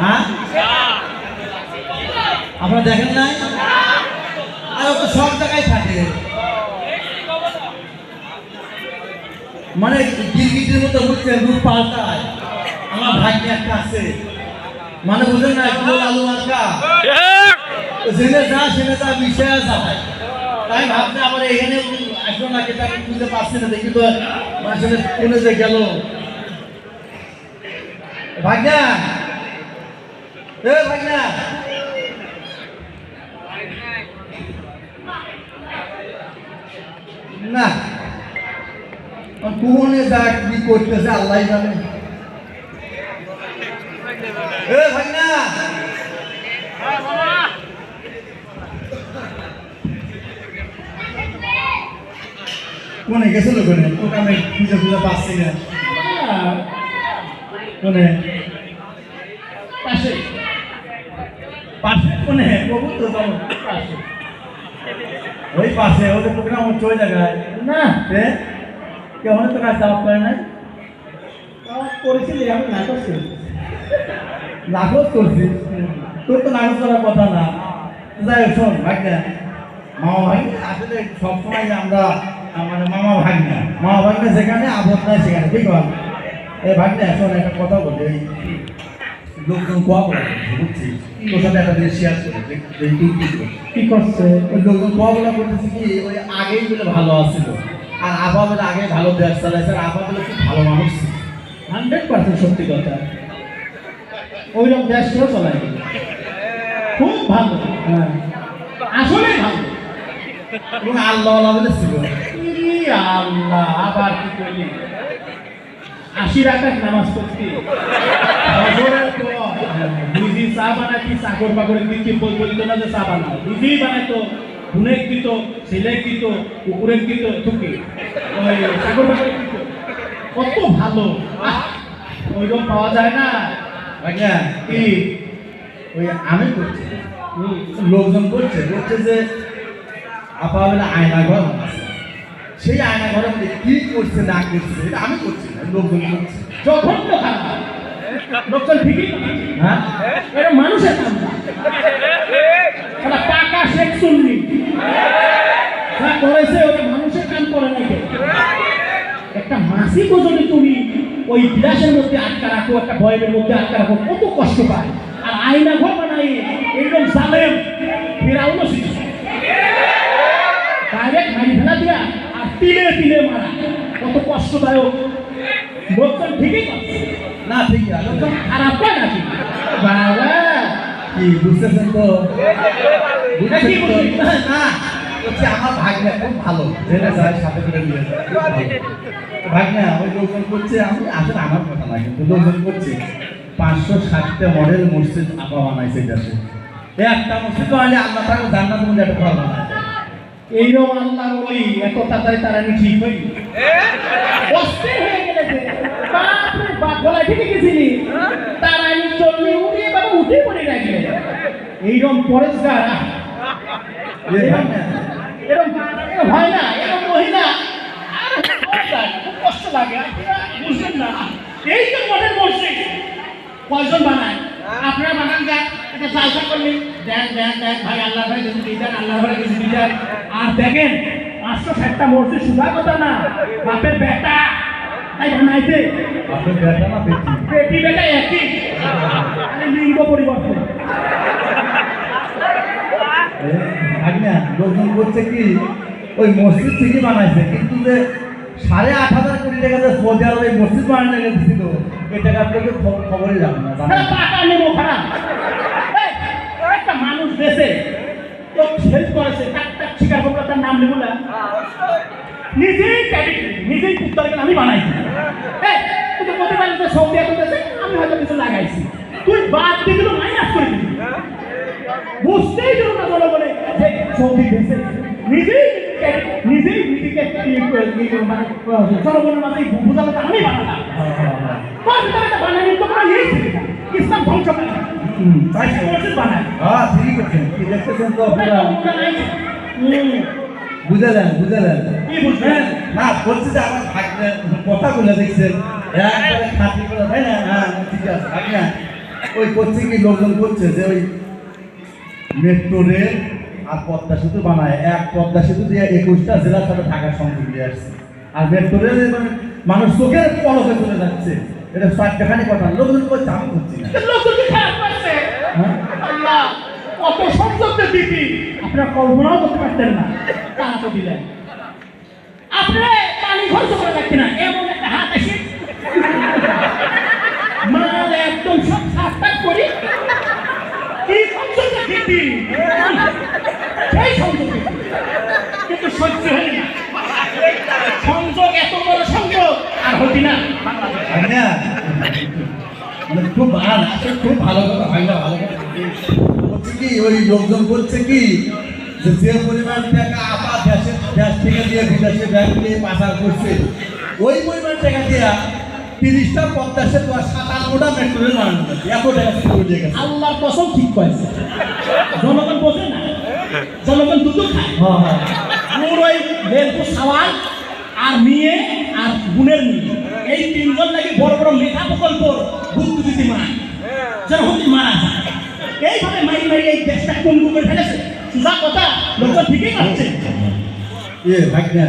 হ্যাঁ? আপনারা দেখেন নাই? আর তো সব জায়গায় থাকে। মানে গিরগিটির মতো ঘুরছে রূপ পাল্টায়। আমার ভাগ্যে একটা আছে। মানে বুঝেন না, গোল আলু মার্কা। জেনে যা, সেনে যা, মিশে যায়। তাই ভাবতে আমার এখানে আসলো না কিন্তু আমি বুঝতে পারছি না, দেখি তো আসলে কোনে যে গেল। ভাগ্যা এ ভাগ্যা না। কোনে কি করতেছে গেছিল কোনে? আমি খুঁজে খুঁজে পাচ্ছি না। পাশে কোনে? প্রভু তো ওই পাশে ওদের প্রোগ্রাম ওই জায়গায় না। রে কেমন তো কাজ জবাব করে নাই? করেছিলি আমি করেছি। নাকচ করছিস তোর তো নাকচ করার কথা না। যাই হোক শোন ভাগ্যা মামা ভাই আসলে সবসময় আমরা মানে মামা ভাগ্না মামা ভাগ্না যেখানে আবদ্ধ নাই সেখানে ঠিক আছে? এই ভাগ্না শোন একটা কথা বলি। লোকজন কোয়া বুঝছিস? তোর সাথে একটা জিনিস শেয়ার করে কি করছে? ওই লোকজন কোয়া বলা করতেছে কি ওই আগেই বলে ভালো আছিল। আর আবা বলে আগে ভালো দেশ চালাইছে আর আবা বলে খুব ভালো মানুষ হান্ড্রেড পার্সেন্ট সত্যি কথা। ওইরকম দেশ কেউ চলায় না। খুব ভালো। হ্যাঁ। আসলে ভালো। এবং আল্লাহ আল্লাহ বলে ছিল আল্লাহ আবার কি করলি? আশি রাখাত নামাজ পর বুঝি চা বানাতি সাগর পাগরের দিকে বলতো না যে চা বানাও বুঝি বানাতো গুণের দিত ছেলের দিত কুকুরের দিত ওই সাগর পাগরের দিত কত ভালো। আহ, ওইরকম পাওয়া যায় না। ভাগ্না কি? ওই আমি করছি। লোকজন করছে করছে যে আপা বলে আয়না ঘর আছে। সেই আয়না ঘরের মধ্যে কি করছে, না করছে? এটা আমি করছি না, লোকজন করছে। জঘন্য খারাপ লোকজন ঠিকই হ্যাঁ? এটা মানুষের না টাকা শেখ শুননি যা করেছে ওটা মানুষের কাম করে নাকি? একটা মাসিকও যদি তুমি ওই বিলাসের মধ্যে আটকা রাখো, একটা বয়ের মধ্যে আটকা রাখো, কত কষ্ট পায়। আর আয়না ঘর বানাই এরকম জালেম তিলে তিলে মারা। কত কষ্টদায়ক। লোকজন ঠিকই না ঠিক লোকজন খারাপ হয় নাকি বাবা কি বুঝতেছেন তো? না হচ্ছে আমার ভাগ্নে খুব ভালো। জেনে যায় সাথে করে নিয়ে যায়। খুব ভালো। ওই লোকজন করছে আমি আসলে আমার কথা না কিন্তু লোকজন করছে। পাঁচশো ষাটটা মডেল মসজিদ আপা বানাইছে দেশে একটা মসজিদ বানালে আল্লাহ তাকে জান্নাত মধ্যে একটা বানায়। এইরকম আল্লাহ বলি এত তাড়াতাড়ি তারা আমি ঠিক হই হয়ে বাপরে বাপ গেছিলি। তারা আমি চললে উঠে বাবা উঠে পড়ে রাখলে এইরকম পরেশগার এরকম এরকম হয় না এরকম মহিলা। খুব কষ্ট লাগে। বুঝলেন না। এই যে মনের মসজিদ কয়জন বানায়? একটা জালসা করলে দেন দেন দেন ভাই আল্লাহ ভাই কিছু দিয়ে আল্লাহ ভাই কিছু দিয়ে আর দেখেন পাঁচশো ষাটটা মসজিদ সুধা কথা না বাপের বেটা। তাই বানাইছে বেটা না বেটি? বেটি বেটা একই। মানে লিঙ্গ পরিবর্তন। এ, লোকজন করছে কি ওই মসজিদ ঠিকই বানাইছে কিন্তু যে সাড়ে আট হাজার কোটি টাকা যে সৌদি আরবে মসজিদ বানানো গেছিল এই টাকার খবরই যাবে না জানেন? হ্যাঁ, টাকা নেব খারাপ এই, একটা মানুষ তো হেল্প করেছে। তার স্বীকার করব তার নাম নেব না। নিজেই ক্যাডিট নিজেই আমি বানাইছি এই তুই তো বলতে পারিস যে আমি হয়তো কিছু লাগাইছি। তুই বাদ দিয়ে দিল মাইনাস করে দিবি। বুঝতেই দিল না যে সৌদি দেশে নিজেই নিজেই নিজেকে মানে, জনগণের মাঝে বোঝালো যে আমি বানালাম। হ্যাঁ, হ্যাঁ, হ্যাঁ। বানানি তো। ইসলাম ধ্বংস। মসজিদ বানায় হ্যাঁ। কি দেখতেছেন তো আপনারা? হুম, বুঝালেন, বুঝালেন। কি না, বলছি যে আমার ভাগ্নে কথাগুলো দেখছেন। একবারে খাঁটি করে, তাই না? হ্যাঁ, ঠিক আছে, ভাগ্নে। ওই করছে কি লোকজন করছে যে ওই মেট্রো রেল আর পদ্মা সেতু বানায় এক পদ্মা সেতু দিয়ে একুশটা জেলার সাথে ঢাকার সংযোগ দিয়ে আসছে আর মেট্রো রেল মানে মানুষ চোখের পলকে চলে যাচ্ছে এটা চারটাখানি কথা লোকজন করছে আমি করছি না লোকজন হ্যাঁ? কত দিদি আপনারা কল্পনাও করতে পারতেন না। টাকা তো দিলেন। আপনি পানি খরচ করে রাখছেন না, এমন একটা হাত আসে মাল একদম সব সাফটাক করি। কি সংযমদের দিদি সেই সংযোগ কিন্তু সহ্য হয় না। সংযোগ এত বড় সংযোগ, আর হতি না? মানে খুব ভালো খুব ভালো কথা না ভালো কথা হচ্ছে কি ওই লোকজন বলছে কি যে যে পরিমাণ টাকা আপা দেশে দেশ থেকে দিয়ে বিদেশে ব্যাংক দিয়ে পাচার করছে ওই পরিমাণ টাকা দিয়া তিরিশটা পদ্মা সেতু আর সাতান্নটা মেট্রো রেল বানানো হয়েছে। এত টাকা শুরু গেছে। আল্লাহর কসম ঠিক কয়েছে জনগণ বোঝে না। জনগণ দুটো খায়। হ্যাঁ হ্যাঁ। ওর ওই রেলকো সাওয়াল আর মেয়ে আর গুণের মেয়ে। এই তিনজন নাকি বড় বড় মেধা প্রকল্প গুরুত্ব দিতে যেন হতে মারা যায় এইভাবে মারি মারি এই দেশটা কোন করে ফেলেছে? সুজা কথা লোক ঠিকই করছে এ ভাগ্যা